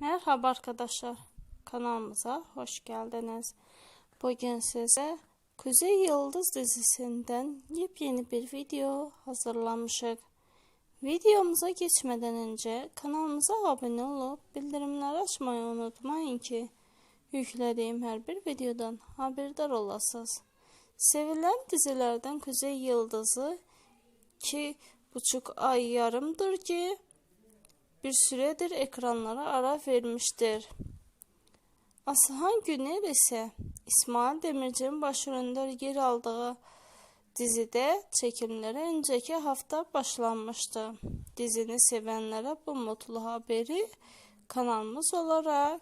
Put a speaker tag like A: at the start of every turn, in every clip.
A: Merhaba arkadaşlar. Kanalımıza hoş geldiniz. Bugün size Kuzey Yıldız dizisinden yepyeni bir video hazırlamışık. Videomuza geçmeden önce kanalımıza abone olup bildirimleri açmayı unutmayın ki yüklediğim her bir videodan haberdar olasınız. Sevilen dizilerden Kuzey Yıldızı iki buçuk ay yarımdır ki bir süredir ekranlara ara vermiştir. Aslıhan Güner ise İsmail Demirci'nin başrolünde yer aldığı dizide çekimlere önceki hafta başlanmıştı. Dizini sevenlere bu mutlu haberi kanalımız olarak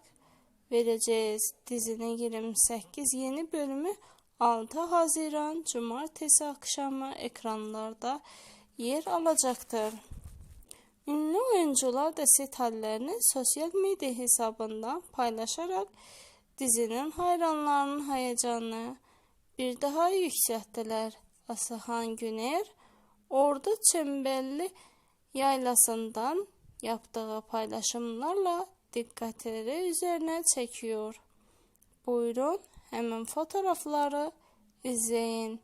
A: vereceğiz. Dizinin 28 yeni bölümü 6 Haziran Cumartesi akşamı ekranlarda yer alacaktır. Ünlü oyuncular da set sosyal medya hesabından paylaşarak dizinin hayranlarının heyecanını bir daha yükselttiler. Asıhan Güner, Ordu Çemberli yaylasından yaptığı paylaşımlarla dikkatleri üzerine çekiyor. Buyurun hemen fotoğrafları izleyin.